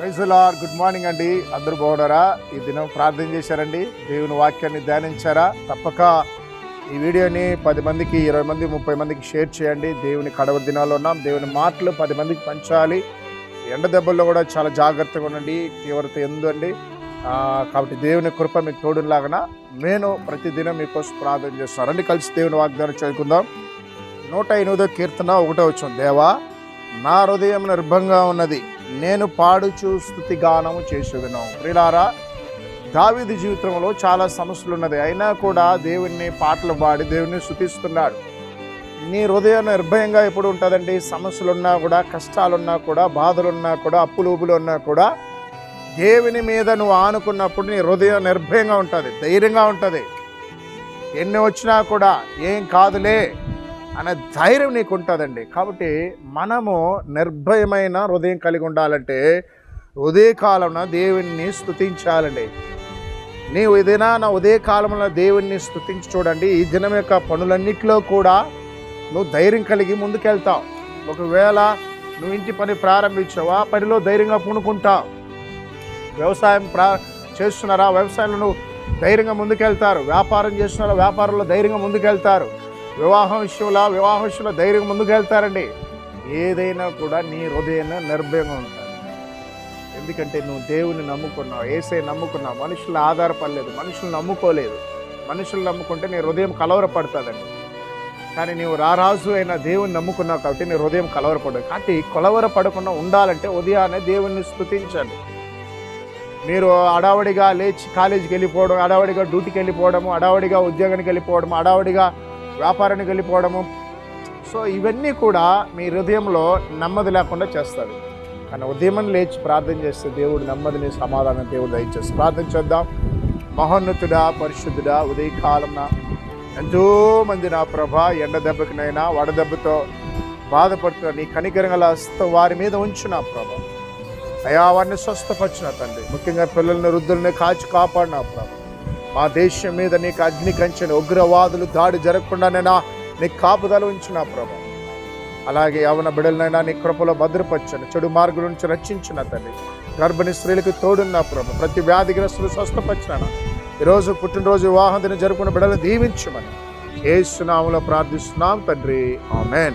ప్రైజులార్ good morning అండి. అందరూ బాగున్నారా? ఈ దినం ప్రార్థన చేశారండి. దేవుని వాక్యాన్ని ధ్యానించారా? తప్పక ఈ వీడియోని పది మందికి ఇరవై మంది ముప్పై మందికి షేర్ చేయండి. దేవుని కడవ దినాల్లో ఉన్నాం. దేవుని మాటలు పది మందికి పంచాలి. ఎండ దెబ్బల్లో కూడా చాలా జాగ్రత్తగా ఉండండి. తీవ్రత ఎందుండి కాబట్టి దేవుని కృప మీకు తోడులాగన నేను ప్రతిదినం మీకోసం ప్రార్థన చేస్తాను. రండి కలిసి దేవుని వాగ్దానం చదువుకుందాం. నూట ఎనిమిదో కీర్తన ఒకటో వచ్చాం దేవా నా హృదయం నిర్భంగా ఉన్నది. నేను పాడుచు స్థుతి గానము చేసేదను. ప్రిలారా దావిది జీవితంలో చాలా సమస్యలు ఉన్నది అయినా కూడా దేవుణ్ణి పాటలు పాడి దేవుణ్ణి శుతిస్తున్నాడు నీ హృదయం నిర్భయంగా ఎప్పుడు ఉంటుందండి? సమస్యలు ఉన్నా కూడా కష్టాలున్నా కూడా బాధలున్నా కూడా అప్పులూపులు ఉన్నా కూడా దేవుని మీద నువ్వు ఆనుకున్నప్పుడు నీ హృదయం నిర్భయంగా ఉంటుంది ధైర్యంగా ఉంటుంది. ఎన్ని వచ్చినా కూడా ఏం కాదులే. అనే ధైర్యం నీకు ఉంటుందండి. కాబట్టి మనము నిర్భయమైన హృదయం కలిగి ఉండాలంటే ఉదయకాలంలో దేవుణ్ణి స్థుతించాలండి నీవు ఏదైనా నా ఉదయకాలంలో దేవుణ్ణి స్తుతించి చూడండి. ఈ దినం యొక్క పనులన్నిటిలో కూడా నువ్వు ధైర్యం కలిగి ముందుకెళ్తావు. ఒకవేళ నువ్వు ఇంటి పని ప్రారంభించావా? ఆ పనిలో ధైర్యంగా పూనుకుంటావు వ్యవసాయం ప్రా చేస్తున్నారా? వ్యవసాయంలో నువ్వు ధైర్యంగా ముందుకెళ్తారు. వ్యాపారం చేస్తున్నారా? వ్యాపారంలో ధైర్యంగా ముందుకెళ్తారు. వివాహం విషయంలో వివాహ విషయంలో ధైర్యంగా ముందుకెళ్తారండి ఏదైనా కూడా నీ హృదయాన్ని నిర్భయంగా ఉంటుంది ఎందుకంటే నువ్వు దేవుని నమ్ముకున్నావు ఏసే నమ్ముకున్నావు మనుషులు ఆధారపడలేదు మనుషులు నమ్ముకోలేదు. మనుషులు నమ్ముకుంటే నీ హృదయం కలవరపడుతుందండి. కానీ నీవు రారాజు అయిన దేవుని నమ్ముకున్నావు కాబట్టి నీ హృదయం కలవరపడదు. కాబట్టి కలవరపడకుండా ఉండాలంటే ఉదయాన్నే దేవుణ్ణి స్థుతించండి మీరు అడావడిగా లేచి కాలేజీకి వెళ్ళిపోవడం అడావడిగా డ్యూటీకి వెళ్ళిపోవడము అడావడిగా ఉద్యోగానికి వెళ్ళిపోవడం అడావడిగా వ్యాపారానికి వెళ్ళిపోవడము. సో ఇవన్నీ కూడా మీ హృదయంలో నెమ్మది లేకుండా చేస్తుంది కానీ ఉదయం లేచి ప్రార్థన చేస్తే దేవుడు నెమ్మదిని సమాధానం దేవుడు దయచేసి ప్రార్థన చేద్దాం. మహోన్నతుడా పరిశుద్ధుడా ఉదయకాలం ఎంతో మంది నా ప్రభ ఎండ దెబ్బకినైనా వడదెబ్బతో బాధపడుతున్న నీ కనికరంగల వారి మీద ఉంచు నా ప్రభ. అయా వారిని స్వస్థపరిచిన తండ్రి. ముఖ్యంగా పిల్లల్ని వృద్ధుల్ని కాచి కాపాడిన ప్రభ. మా దేశం మీద నీకు అగ్ని కంచెని ఉగ్రవాదులు దాడి జరగకుండానైనా నీ కాపుదల ఉంచిన ప్రభు. అలాగే యవన బిడలనైనా నీ కృపలో భద్రపరచను చెడు మార్గుల నుంచి రక్షించిన తండ్రి గర్భిణీ స్త్రీలకు తోడున్న ప్రభు. ప్రతి వ్యాధిగ్రస్తులు స్వస్థపరిచిన ఈరోజు పుట్టినరోజు వివాహం దిన జరుపుకున్న బిడలు దీవించమని. ఏ సునాములో ప్రార్థిస్తున్నాం తండ్రి. ఆమెన్.